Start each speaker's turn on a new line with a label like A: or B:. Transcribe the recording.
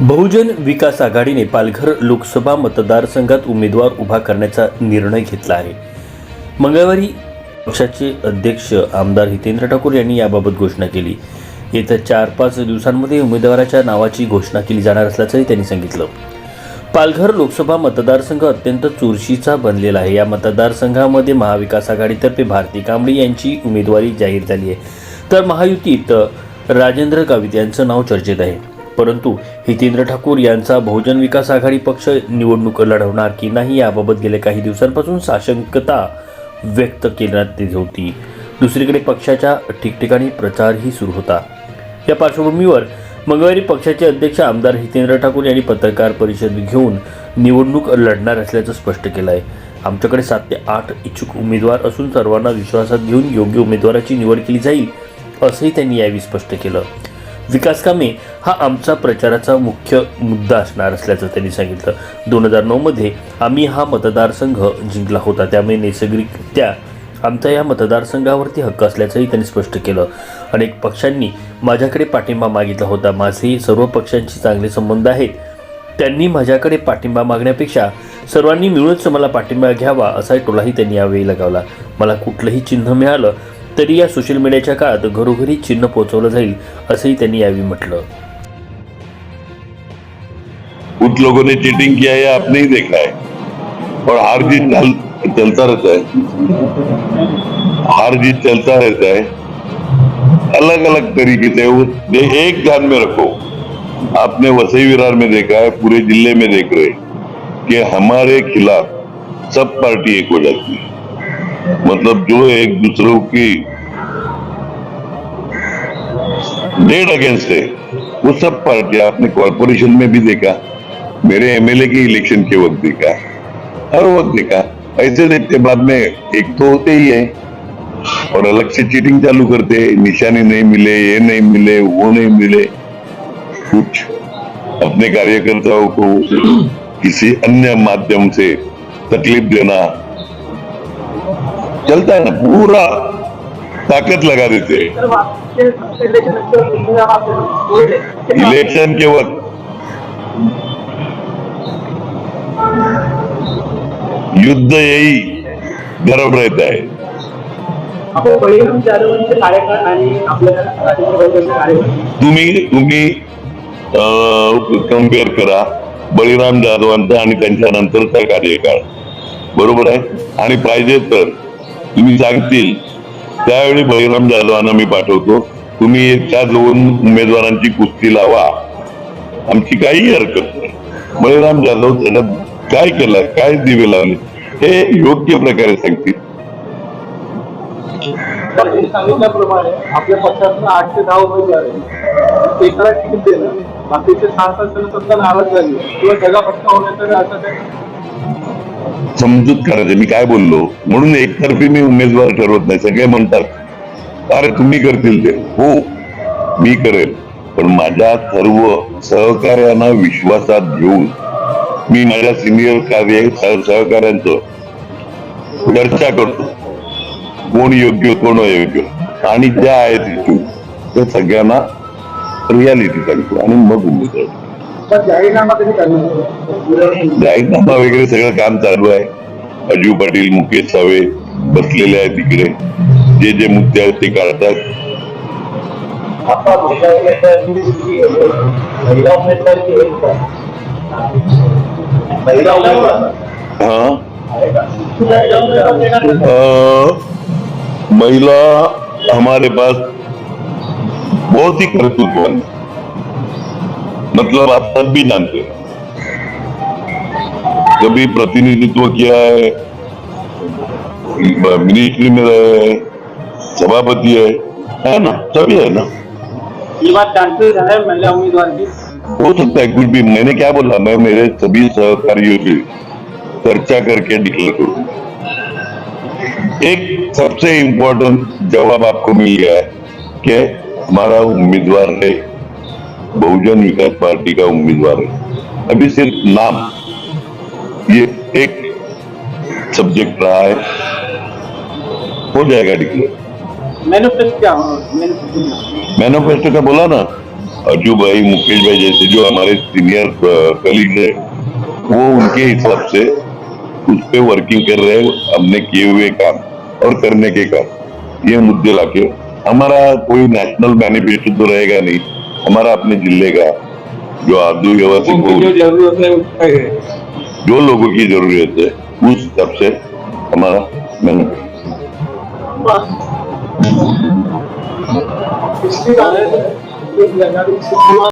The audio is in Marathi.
A: बहुजन विकास आघाडीने पालघर लोकसभा मतदारसंघात उमेदवार उभा करण्याचा निर्णय घेतला आहे. मंगळवारी पक्षाचे अध्यक्ष आमदार हितेंद्र ठाकूर यांनी याबाबत घोषणा केली. येत्या चार पाच दिवसांमध्ये उमेदवाराच्या नावाची घोषणा केली जाणार असल्याचंही त्यांनी सांगितलं. पालघर लोकसभा मतदारसंघ अत्यंत चुरशीचा बनलेला आहे. या मतदारसंघामध्ये महाविकास आघाडीतर्फे भारती कांबळे यांची उमेदवारी जाहीर झाली आहे. तर महायुतीत राजेंद्र गावित यांचं नाव चर्चेत आहे. परंतु हितेंद्र ठाकूर यांचा बहुजन विकास आघाडी पक्ष निवडणूक लढवणार की नाही याबाबत गेल्या काही दिवसांपासून साशंकता व्यक्त करण्यात येत होती दुसरीकडे पक्षाच्या ठिकठिकाणी प्रचारही सुरू होता. या पार्श्वभूमीवर मंगळवारी पक्षाचे अध्यक्ष आमदार हितेंद्र ठाकूर यांनी पत्रकार परिषद घेऊन निवडणूक लढणार असल्याचं स्पष्ट केलं आहे आमच्याकडे सात ते आठ इच्छुक उमेदवार असून सर्वांना विश्वासात घेऊन योग्य उमेदवाराची निवड केली जाईल असंही त्यांनी यावेळी स्पष्ट केलं. विकास कामे हा आमचा प्रचाराचा मुख्य मुद्दा असणार असल्याचं त्यांनी सांगितलं. दोन हजार नऊमध्ये आम्ही हा मतदारसंघ जिंकला होता. त्यामुळे नैसर्गिकरित्या आमचा या मतदारसंघावरती हक्क असल्याचंही त्यांनी स्पष्ट केलं. अनेक पक्षांनी माझ्याकडे पाठिंबा मागितला होता. माझे सर्व पक्षांशी चांगले संबंध आहेत. त्यांनी माझ्याकडे पाठिंबा मागण्यापेक्षा सर्वांनी मिळूनच मला पाठिंबा घ्यावा असा टोलाही त्यांनी यावेळी लगावला. मला कुठलंही चिन्ह मिळालं तरी या सोशल मीडियाच्या काळात घरोघरी चिन्ह पोहोचवलं जाईल असंही त्यांनी यावेळी म्हटलं.
B: कुछ लोगों ने चीटिंग किया है आपने ही देखा है। और हार जीत चल, चलता रहता है। हार जीत चलता रहता है। अलग अलग तरीके से ये एक ध्यान में रखो। आपने वसई विरार में देखा है पूरे जिले में देख रहे कि हमारे खिलाफ सब पार्टी एक हो जाती है। मतलब जो एक दूसरों की डेड अगेंस्ट है। वो सब पार्टी आपने कॉरपोरेशन में भी देखा। मेरे एमएलए के इलेक्शन के वक्त देखा। हर वक्त देखा। ऐसे देखते बाद में एक तो होते ही है। और अलग से चीटिंग चालू करते निशानी नहीं मिले, ये नहीं मिले, वो नहीं मिले। कुछ अपने कार्यकर्ताओं को किसी अन्य माध्यम से तकलीफ़ देना। चलता है ना, पूरा ताकत लगा देते. इलेक्शन के वक्त युद्ध यही गरम रहता है तुम्ही तुम्ही कंपेअर करा. बळीराम जाधवांचा आणि त्यांच्या नंतरचा कार्यकाळ. बरोबर आहे? आणि पाहिजे तर तुम्ही सांगतील त्यावेळी बळीराम जाधवांना मी पाठवतो तुम्ही त्या दोन उमेदवारांची कुस्ती लावा. आमची काही हरकत नाही. बळीराम जाधव त्याला काय केलं काय दिवे लावले हे योग्य प्रकारे सांगतील.
C: सांगितल्याप्रमाणे आपल्या पक्षातून आठ ते दहा उमेदवार आहेत. एकाला तिकीट दिलं बाकीचे सहा सात जण समजा नाराज झाले. किंवा जगा फटका होण्याचा असं काही
B: समजूत करायचे. मी काय बोललो? म्हणून एकतर्फी मी उमेदवार ठरवत नाही. सगळे म्हणतात अरे तुम्ही करतील ते. हो मी करेल. पण माझ्या सर्व सहकार्यांना विश्वासात घेऊन मी माझ्या सिनियर कार्य सहकार्यांच सहकाऱ्यांचं चर्चा करतो. कोण योग्य कोण अयोग्य. आणि ज्या आहेत त्या सगळ्यांना रियालिटी सांगतो. आणि मग उमेदवार.
C: जाहीरनामा
B: वगैरे सगळं काम चालू आहे. अजू पाटील मुकेश सावे बसलेले आहेत तिकडे जे जे मुद्दे आहेत ते काढतात. हा? अ, महिला हमारे पास बहुत ही कर्तृत्व है मतलब आप सब भी जानते हैं। कभी प्रतिनिधित्व किया है मिनिस्ट्री में रहे हैं सभापति है है ना? सभी है ना?
C: ये बात हैं महिला उम्मीदवार की
B: हो सकता है कुछ भी। मैंने क्या बोला? मैं मेरे सभी सहकारियों से चर्चा करके डिक्लेयर करूँ। एक सबसे इम्पोर्टेंट जवाब आपको मिल गया है कि हमारा उम्मीदवार है। बहुजन विकास पार्टी का उम्मीदवार है। अभी सिर्फ़ नाम ये एक सब्जेक्ट रहा है। हो जाएगा डिक्लेयर
C: मैनिफेस्ट क्या मैनिफेस्ट
B: का बोला ना अर्जू भाई मुकेश भाई जैसे जो हमारे सीनियर कलीग है वो उनके हिसाब से उस पे वर्किंग कर रहे हैं हमने किए हुए काम और करने के काम। ये मुद्दे लाके हमारा कोई नेशनल मैनिफेस्टो तो रहेगा नहीं। हमारा अपने जिले का जो आदिवासी
C: उनको
B: को
C: जो जरूरत है
B: जो लोगों की जरूरत है उस हिसाब से हमारा
C: पिछली बार